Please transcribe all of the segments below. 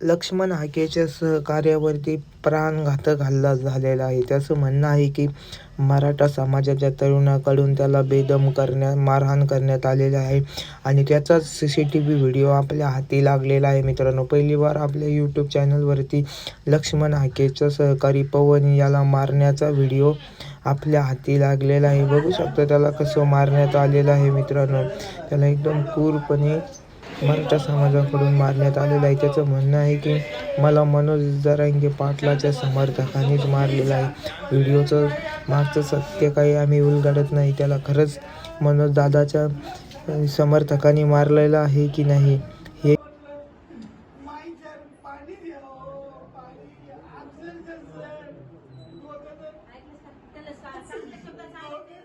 लक्ष्मण हाकेच्या सहकार्यावरती प्राणघातक हल्ला झालेला आहे. त्याचं म्हणणं आहे की मराठा समाजाच्या तरुणाकडून त्याला बेदम करण्यात मारहाण करण्यात आलेला आहे आणि त्याचाच C C T V video आपल्या हाती लागलेला आहे. मित्रांनो पहिली बार आपल्या यूट्यूब चॅनलवरती लक्ष्मण हाकेचा सहकारी पवन याला मारण्याचा व्हिडिओ आपल्या हाती लागलेला आहे. बघू शकतो त्याला कसं मारण्यात आलेलं आहे मित्रांनो. त्याला एकदम क्रूरपणे मराठा समाजाकडून मारण्यात आलेलं आहे. त्याचं म्हणणं आहे की मला मनोज जरांगे पाटलाच्या समर्थकांनीच मारलेलं आहे. व्हिडिओचं मागचं सत्य काही आम्ही उलगडत नाही. त्याला खरंच मनोज दादाच्या समर्थकांनी मारलेलं आहे की नाही हे त्याला सा- चांगल्या शब्दात सांगितलं.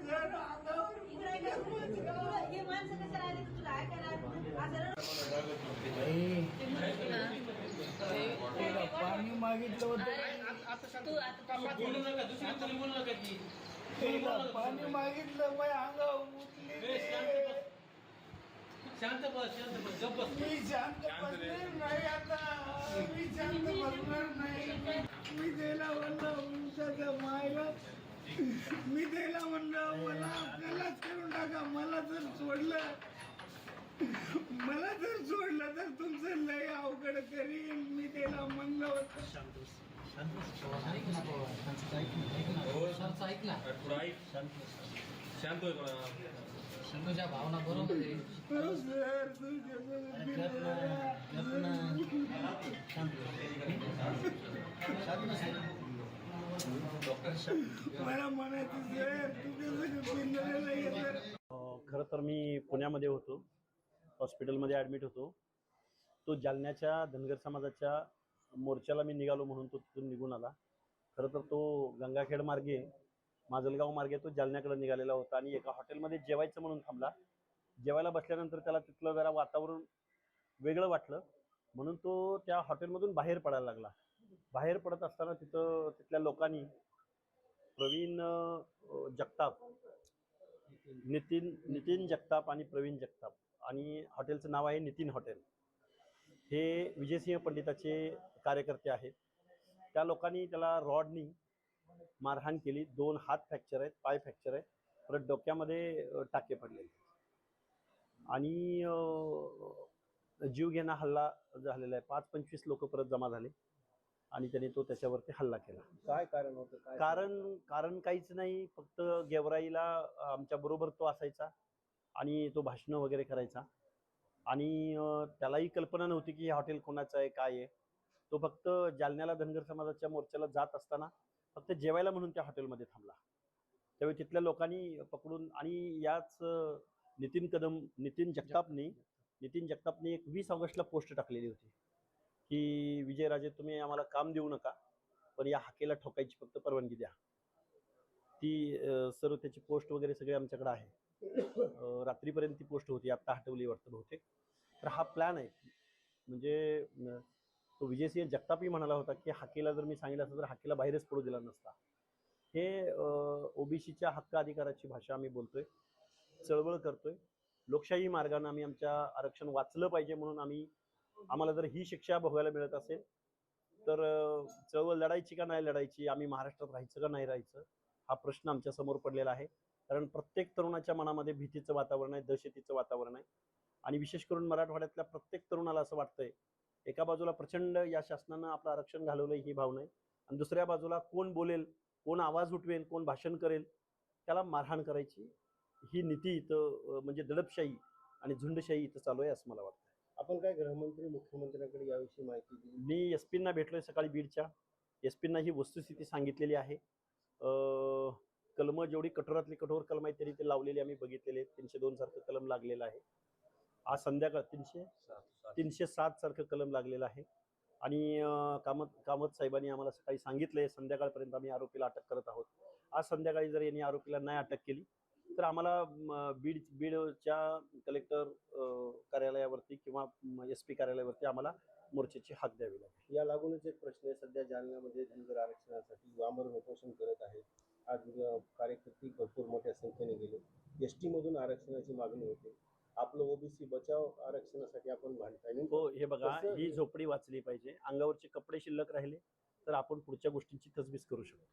इकडे ये. तुला- हे माणसं कसं राहिले तर तुला ऐकायला आलं. आज रड- तू आता पाणी मागितलं उठली शांत बस. शांत बस बस मी शांत बसणार नाही आता. मी शांत बसणार नाही. मी त्याला म्हणलं उंचाच्या मायला. मी त्याला म्हणलं मला आपल्यालाच करून टाका. मला जर सोडलं मला जर सोडलं तर तुमचं लय अवघड करीन. मी त्याला म्हणलं होतं. शांत होय म्हणा तुझ्या भावना बरोबर आहे. हो सर मला म्हणायचं सर तुझ्या पिंजऱ्याला येतं अ, खरं तर मी पुण्यामध्ये होतो. हॉस्पिटलमध्ये ॲडमिट होतो. तो जालन्याच्या धनगर समाजाच्या मोर्चाला मी निघालो म्हणून तो तिथून निघून आला. खरं तर तो गंगाखेड मार्गे माजलगाव मार्गे तो जालन्याकडे निघालेला होता आणि एका हॉटेलमध्ये जेवायचं म्हणून थांबला. जेवायला बसल्यानंतर त्याला तिथलं जरा वातावरण वेगळं वाटलं. म्हणून तो त्या हॉटेलमधून बाहेर पडायला लागला. बाहेर पडत असताना तिथं तिथल्या लोकांनी प्रवीण जगताप नितीन नितीन जगताप आणि प्रवीण जगताप आणि हॉटेलचं नाव आहे नितीन हॉटेल. हे विजयसिंह पंडिताचे कार्यकर्ते आहेत. त्या लोकांनी त्याला रॉडनी मारहाण केली. दोन हात फ्रॅक्चर आहेत पाय फ्रॅक्चर आहे परत डोक्यामध्ये टाके पडलेले आणि अ, जीवघेणा हल्ला झालेला आहे. पाच पंचवीस लोक परत जमा झाले आणि त्याने तो त्याच्यावरती हल्ला केला. काय कारण होतं? कारण कारण काहीच नाही. फक्त गेवराईला आमच्या बरोबर तो असायचा. आणि तो भाषणं वगैरे करायचा. आणि त्यालाही कल्पना नव्हती की हे हॉटेल कोणाचं आहे काय आहे. तो फक्त जालन्याला धनगर समाजाच्या मोर्चाला जात असताना फक्त जेवायला म्हणून त्या हॉटेलमध्ये थांबला. त्यावेळी तिथल्या लोकांनी पकडून आणि याच नितीन कदम नितीन जगतापनी नितीन जगतापनी एक वीस ऑगस्टला पोस्ट टाकलेली होती. की विजयराजे तुम्ही आम्हाला काम देऊ नका पण या हाकेला ठोकायची फक्त परवानगी द्या. ती सर्व त्याची पोस्ट वगैरे सगळे आमच्याकडे आहे. रात्रीपर्यंत ती पोस्ट होती आत्ता हटवली वाटतं बहुतेक. तर हा प्लॅन आहे. म्हणजे तो विजयसिंह जगतापही म्हणाला होता की हाकेला जर मी सांगितलं असतं तर हाकेला बाहेरच पडू दिला नसता. हे ओबीसीच्या हक्क अधिकाराची भाषा आम्ही बोलतोय. चळवळ करतोय. लोकशाही मार्गाने आम्ही आमच्या आरक्षण वाचलं पाहिजे म्हणून आम्ही आम्हाला जर ही शिक्षा भोगायला मिळत असेल तर चळवळ लढायची का नाही लढायची आम्ही महाराष्ट्रात राहायचं का नाही राहायचं हा प्रश्न आमच्यासमोर पडलेला आहे. कारण प्रत्येक तरुणाच्या मनामध्ये भीतीचं वातावरण आहे दहशतीचं वातावरण आहे. आणि विशेष करून मराठवाड्यातल्या प्रत्येक तरुणाला असं वाटतंय एका बाजूला प्रचंड या शासनानं आपलं आरक्षण घालवलंय ही भावना आहे. आणि दुसऱ्या बाजूला कोण बोलेल कोण आवाज उठवेल कोण भाषण करेल त्याला मारहाण करायची ही नीती इथं म्हणजे दडपशाही आणि झुंडशाही इथं चालू आहे असं मला वाटतं आपण काय गृहमंत्री मुख्यमंत्र्यांकडे याविषयी माहिती दिली? मी एस पींना भेटलोय सकाळी बीडच्या. एस पींना ही वस्तुस्थिती सांगितलेली आहे. कलमं जेवढी कठोरातली कठोर कलम आहेत तरी ते लावलेली आम्ही बघितलेले आहेत. तीनशे दोन सारखं कलम लागलेलं आहे. आज संध्याकाळ तीनशे तीनशे सात सारखं कलम लागलेलं आहे. आणि कामत कामत साहेबांनी आम्हाला सकाळी सांगितलंय संध्याकाळपर्यंत आम्ही आरोपीला अटक करत आहोत. आज संध्याकाळी जर यांनी आरोपीला नाही अटक केली तर आम्हाला बीड बीडच्या कलेक्टर कार्यालयावरती किंवा एस पी कार्यालयावरती आम्हाला मोर्चाची हाक द्यावी लागेल. या लागूनच एक प्रश्न आहे सध्या जालन्यामध्ये धनगर आरक्षणासाठी आमरण उपोषण करत आहेत. आज कार्यकर्ते भरपूर मोठ्या संख्येने गेले. एस मधून आरक्षणाची मागणी होते. आपलं ओबीसी बचाव आरक्षणासाठी आपण भांडताय हो हे बघा ही झोपडी वाचली पाहिजे. अंगावरचे कपडे शिल्लक राहिले तर आपण पुढच्या गोष्टींची तजवीज करू शकतो.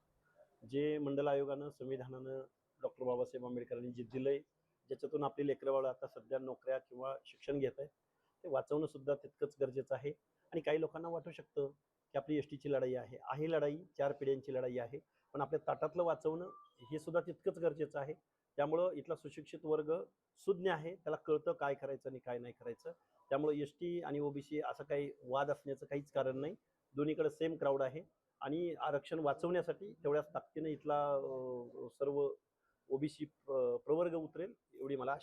जे मंडल आयोगानं संविधानानं डॉक्टर बाबासाहेब आंबेडकरांनी जे दिलंय ज्याच्यातून आपली लेकरवाळं आता सध्या नोकऱ्या किंवा शिक्षण घेत आहेत ते वाचवणं सुद्धा तितकंच गरजेचं आहे. आणि काही लोकांना वाटू शकतं की आपली एस टीची लढाई आहे आहे लढाई चार पिढ्यांची लढाई आहे. पण आपल्या ताटातलं वाचवणं हे सुद्धा तितकंच गरजेचं आहे. त्यामुळं इथला सुशिक्षित वर्ग सुज्ञ आहे. त्याला कळतं काय करायचं आणि काय नाही करायचं. त्यामुळं एस टी आणि ओबीसी असं काही वाद असण्याचं काहीच कारण नाही. दोन्हीकडे सेम क्राऊड आहे. आणि आरक्षण वाचवण्यासाठी तेवढ्याच ताकदीने इथला सर्व ओबीसी प्रवर्ग उतरेल एवढी मला आशा